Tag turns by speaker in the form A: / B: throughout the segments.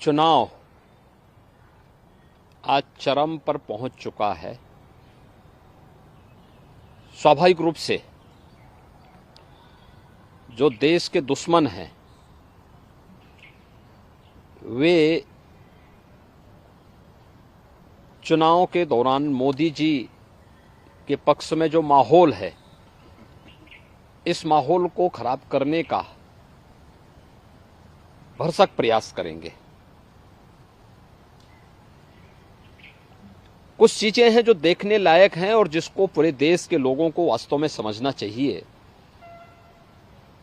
A: चुनाव आज चरम पर पहुँच चुका है। स्वाभाविक रूप से जो देश के दुश्मन हैं, वे चुनाव के दौरान मोदी जी के पक्ष में जो माहौल है, इस माहौल को खराब करने का भरसक प्रयास करेंगे। कुछ चीजें हैं जो देखने लायक हैं और जिसको पूरे देश के लोगों को वास्तव में समझना चाहिए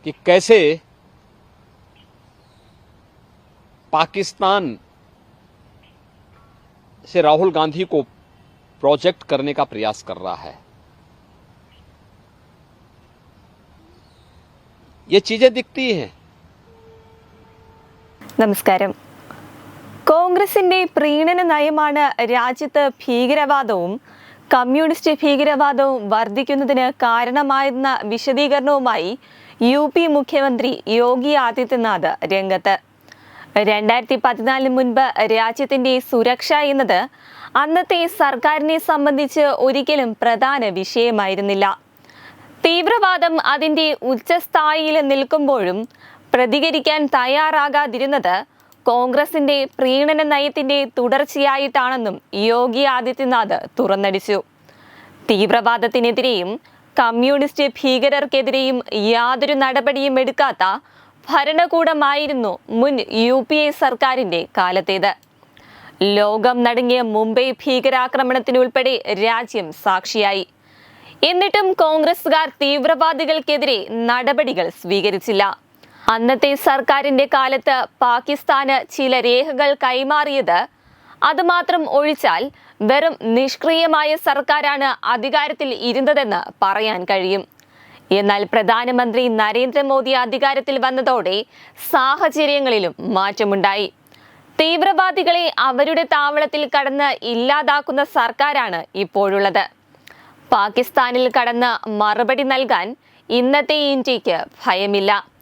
A: कि कैसे पाकिस्तान से राहुल गांधी को प्रोजेक्ट करने का प्रयास कर रहा है ये चीजें दिखती हैं
B: നമസ്കാരം കോൺഗ്രസിന്റെ പ്രീണന നയമാണ് രാജ്യത്ത് ഭീകരവാദവും കമ്മ്യൂണിസ്റ്റ് ഭീകരവാദവും വർദ്ധിക്കുന്നതിന് കാരണമായെന്ന വിശദീകരണവുമായി യു പി മുഖ്യമന്ത്രി യോഗി ആദിത്യനാഥ് രംഗത്ത്. രണ്ടായിരത്തി പതിനാലിന് മുൻപ് രാജ്യത്തിന്റെ സുരക്ഷ എന്നത് അന്നത്തെ സർക്കാരിനെ സംബന്ധിച്ച് ഒരിക്കലും പ്രധാന വിഷയമായിരുന്നില്ല. തീവ്രവാദം അതിന്റെ ഉച്ചസ്ഥായിയിൽ നിൽക്കുമ്പോഴും പ്രതികരിക്കാൻ തയ്യാറാകാതിരുന്നത് കോൺഗ്രസിന്റെ പ്രീണന നയത്തിന്റെ തുടർച്ചയായിട്ടാണെന്നും യോഗി ആദിത്യനാഥ് തുറന്നടിച്ചു. തീവ്രവാദത്തിനെതിരെയും കമ്മ്യൂണിസ്റ്റ് ഭീകരർക്കെതിരെയും യാതൊരു നടപടിയും എടുക്കാത്ത ഭരണകൂടമായിരുന്നു മുൻ യു പി എ സർക്കാരിന്റെ കാലത്തേത്. ലോകം നടുങ്ങിയ മുംബൈ ഭീകരാക്രമണത്തിനുൾപ്പെടെ രാജ്യം സാക്ഷിയായി. എന്നിട്ടും കോൺഗ്രസുകാർ തീവ്രവാദികൾക്കെതിരെ നടപടികൾ സ്വീകരിച്ചില്ല. അന്നത്തെ സർക്കാരിന്റെ കാലത്ത് പാകിസ്ഥാന് ചില രേഖകൾ കൈമാറിയത് അതുമാത്രം ഒഴിച്ചാൽ വെറും നിഷ്ക്രിയമായ സർക്കാരാണ് അധികാരത്തിൽ ഇരുന്നതെന്ന് പറയാൻ കഴിയും. എന്നാൽ പ്രധാനമന്ത്രി നരേന്ദ്രമോദി അധികാരത്തിൽ വന്നതോടെ സാഹചര്യങ്ങളിലും മാറ്റമുണ്ടായി. തീവ്രവാദികളെ അവരുടെ താവളത്തിൽ കടന്ന് ഇല്ലാതാക്കുന്ന സർക്കാരാണ് ഇപ്പോഴുള്ളത്. പാകിസ്ഥാനിൽ കടന്ന് മറുപടി നൽകാൻ ഇന്നത്തെ ഇന്ത്യയ്ക്ക് ഭയമില്ല.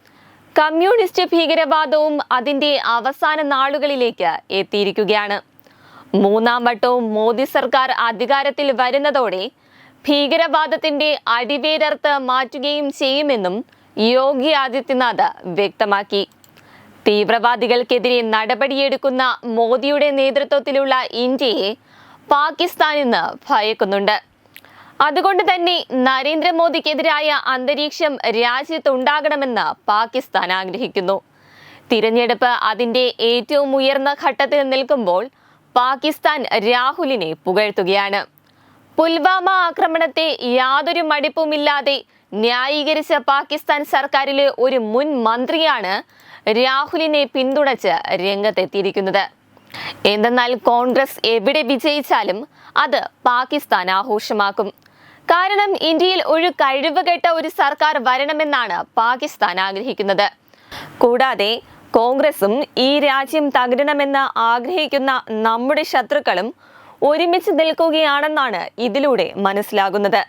B: കമ്മ്യൂണിസ്റ്റ് ഭീകരവാദവും അതിന്റെ അവസാന നാളുകളിലേക്ക് എത്തിയിരിക്കുകയാണ്. മൂന്നാം വട്ടവും മോദി സർക്കാർ അധികാരത്തിൽ വരുന്നതോടെ ഭീകരവാദത്തിന്റെ അടിവേരർത്ത് മാറ്റുകയും ചെയ്യുമെന്നും യോഗി ആദിത്യനാഥ് വ്യക്തമാക്കി. തീവ്രവാദികൾക്കെതിരെ നടപടിയെടുക്കുന്ന മോദിയുടെ നേതൃത്വത്തിലുള്ള ഇന്ത്യയെ പാകിസ്ഥാൻ ഇന്ന് ഭയക്കുന്നുണ്ട്. അതുകൊണ്ട് തന്നെ നരേന്ദ്രമോദിക്കെതിരായ അന്തരീക്ഷം രാജ്യത്തുണ്ടാകണമെന്ന് പാകിസ്ഥാൻ ആഗ്രഹിക്കുന്നു. തിരഞ്ഞെടുപ്പ് അതിന്റെ ഏറ്റവും ഉയർന്ന ഘട്ടത്തിൽ നിൽക്കുമ്പോൾ പാകിസ്ഥാൻ രാഹുലിനെ പുകഴ്ത്തുകയാണ്. പുൽവാമ ആക്രമണത്തെ യാതൊരു മടിപ്പുമില്ലാതെ ന്യായീകരിച്ച പാകിസ്ഥാൻ സർക്കാരിലെ ഒരു മുൻ മന്ത്രിയാണ് രാഹുലിനെ പിന്തുണച്ച് രംഗത്തെത്തിയിരിക്കുന്നത്. എന്തെന്നാൽ കോൺഗ്രസ് എവിടെ വിജയിച്ചാലും അത് പാകിസ്ഥാൻ ആഘോഷമാക്കും. കാരണം ഇന്ത്യയിൽ ഒരു കഴിവുകെട്ട ഒരു സർക്കാർ വരണമെന്നാണ് പാകിസ്ഥാൻ ആഗ്രഹിക്കുന്നത്. കൂടാതെ കോൺഗ്രസും ഈ രാജ്യം തകരണമെന്ന് ആഗ്രഹിക്കുന്ന നമ്മുടെ ശത്രുക്കളും ഒരുമിച്ച് നിൽക്കുകയാണെന്നാണ് ഇതിലൂടെ മനസ്സിലാകുന്നത്.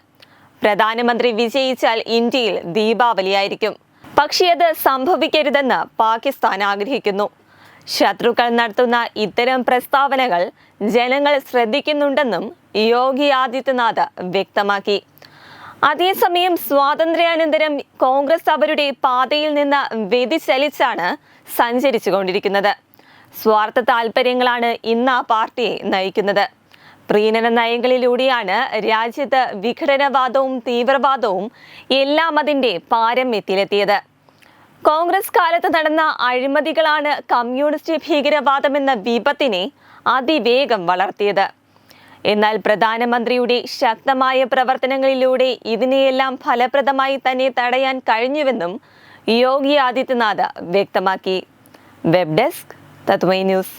B: പ്രധാനമന്ത്രി വിജയിച്ചാൽ ഇന്ത്യയിൽ ദീപാവലിയായിരിക്കും. പക്ഷേ അത് സംഭവിക്കരുതെന്ന് പാകിസ്ഥാൻ ആഗ്രഹിക്കുന്നു. ശത്രുക്കൾ നടത്തുന്ന ഇത്തരം പ്രസ്താവനകൾ ജനങ്ങൾ ശ്രദ്ധിക്കുന്നുണ്ടെന്നും യോഗി ആദിത്യനാഥ് വ്യക്തമാക്കി. അതേസമയം സ്വാതന്ത്ര്യാനന്തരം കോൺഗ്രസ് അവരുടെ പാതയിൽ നിന്ന് വ്യതിചലിച്ചാണ് സഞ്ചരിച്ചുകൊണ്ടിരിക്കുന്നത്. സ്വാർത്ഥ താല്പര്യങ്ങളാണ് ഇന്ന് ആ പാർട്ടിയെ നയിക്കുന്നത്. പ്രീണന നയങ്ങളിലൂടെയാണ് രാജ്യത്ത് വിഘടനവാദവും തീവ്രവാദവും എല്ലാം അതിന്റെ പാരമ്യത്തിലെത്തിയത്. കോൺഗ്രസ് കാലത്ത് നടന്ന അഴിമതികളാണ് കമ്മ്യൂണിസ്റ്റ് ഭീകരവാദമെന്ന വിപത്തിനെ അതിവേഗം വളർത്തിയത്. എന്നാൽ പ്രധാനമന്ത്രിയുടെ ശക്തമായ പ്രവർത്തനങ്ങളിലൂടെ ഇതിനെയെല്ലാം ഫലപ്രദമായി തന്നെ തടയാൻ കഴിഞ്ഞുവെന്നും യോഗി ആദിത്യനാഥ് വ്യക്തമാക്കി. വെബ് ഡെസ്ക് തത്വൈ ന്യൂസ്.